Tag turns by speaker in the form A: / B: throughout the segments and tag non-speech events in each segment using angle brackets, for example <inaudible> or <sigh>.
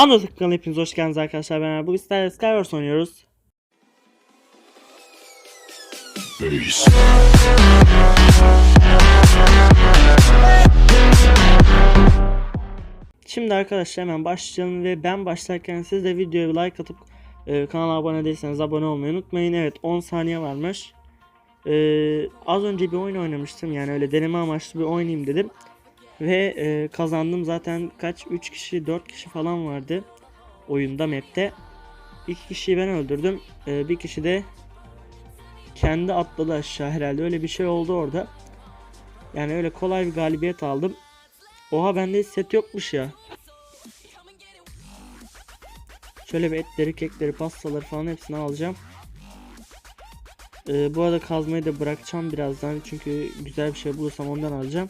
A: Anlatık kanalına hepiniz hoş geldiniz arkadaşlar. Ben bugün sizlerle Skywars oynuyoruz. Şimdi arkadaşlar hemen başlayalım ve ben başlarken siz de videoya bir like atıp e, kanala abone değilseniz abone olmayı unutmayın. Evet 10 saniye varmış. E, az önce bir oyun oynamıştım yani öyle deneme amaçlı bir oynayayım dedim. Ve e, kazandım zaten kaç 3 kişi 4 kişi falan vardı oyunda map'te. 2 kişiyi ben öldürdüm. E, bir kişi de kendi atladı aşağı herhalde öyle bir şey oldu orada. Yani öyle kolay bir galibiyet aldım. Oha bende set yokmuş ya. Şöyle bir etleri, kekleri, pastaları falan hepsini alacağım. Ee, bu arada kazmayı da bırakacağım birazdan çünkü güzel bir şey bulursam ondan alacağım.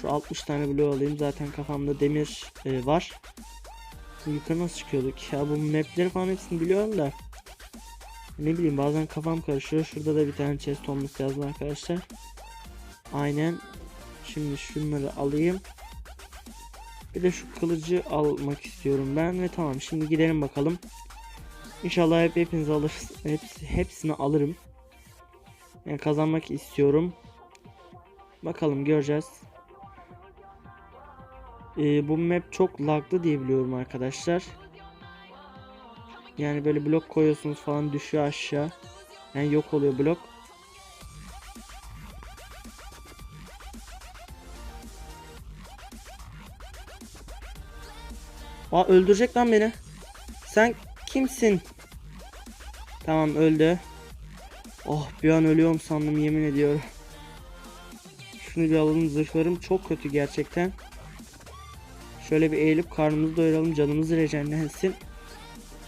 A: Şu 60 tane bloğu alayım zaten kafamda demir e, var. Yukarı nasıl çıkıyorduk ya bu mapleri falan hepsini biliyorum da. Ne bileyim bazen kafam karışıyor. Şurada da bir tane chest olması lazım arkadaşlar. Aynen. Şimdi şunları alayım. Bir de şu kılıcı almak istiyorum ben ve tamam şimdi gidelim bakalım. İnşallah hep hepinizi alır hepsi, hepsini alırım. Yani kazanmak istiyorum. Bakalım göreceğiz. Ee, bu map çok laglı diye biliyorum arkadaşlar. Yani böyle blok koyuyorsunuz falan düşüyor aşağı. Yani yok oluyor blok. Aa öldürecek lan beni. Sen kimsin? Tamam öldü. Oh bir an ölüyorum sandım yemin ediyorum. Şunu bir alalım zırhlarım çok kötü gerçekten. Şöyle bir eğilip karnımızı doyuralım canımız rejenlensin.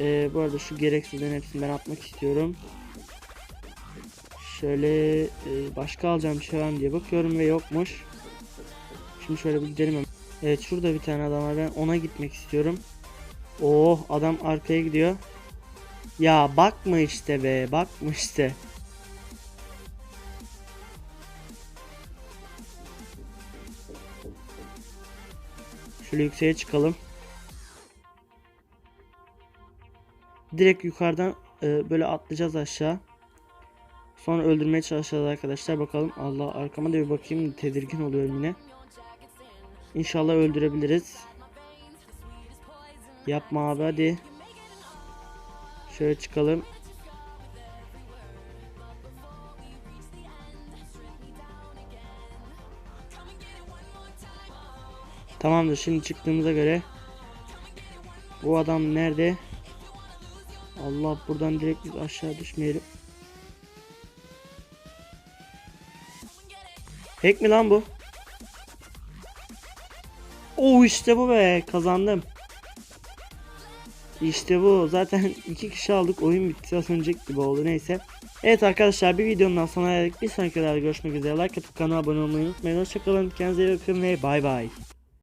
A: Ee, bu arada şu gereksizlerin hepsini ben atmak istiyorum. Şöyle e, başka alacağım bir şey var diye bakıyorum ve yokmuş. Şimdi şöyle bir gidelim. Evet şurada bir tane adam var ben ona gitmek istiyorum. Oh adam arkaya gidiyor. Ya bakma işte be bakma işte. Şöyle yükseğe çıkalım. Direkt yukarıdan e, böyle atlayacağız aşağı. Sonra öldürmeye çalışacağız arkadaşlar. Bakalım Allah arkama da bir bakayım. Tedirgin oluyorum yine. İnşallah öldürebiliriz. Yapma abi hadi. Şöyle çıkalım. Tamamdır şimdi çıktığımıza göre bu adam nerede? Allah buradan direkt biz aşağı düşmeyelim. Hack mi lan bu? Oo işte bu be kazandım. İşte bu zaten <laughs> iki kişi aldık oyun bitti az önceki gibi oldu neyse. Evet arkadaşlar bir sonuna geldik. Bir sonraki videoda görüşmek üzere. Like atıp kanala abone olmayı unutmayın. Hoşçakalın kendinize iyi bakın ve bay bay.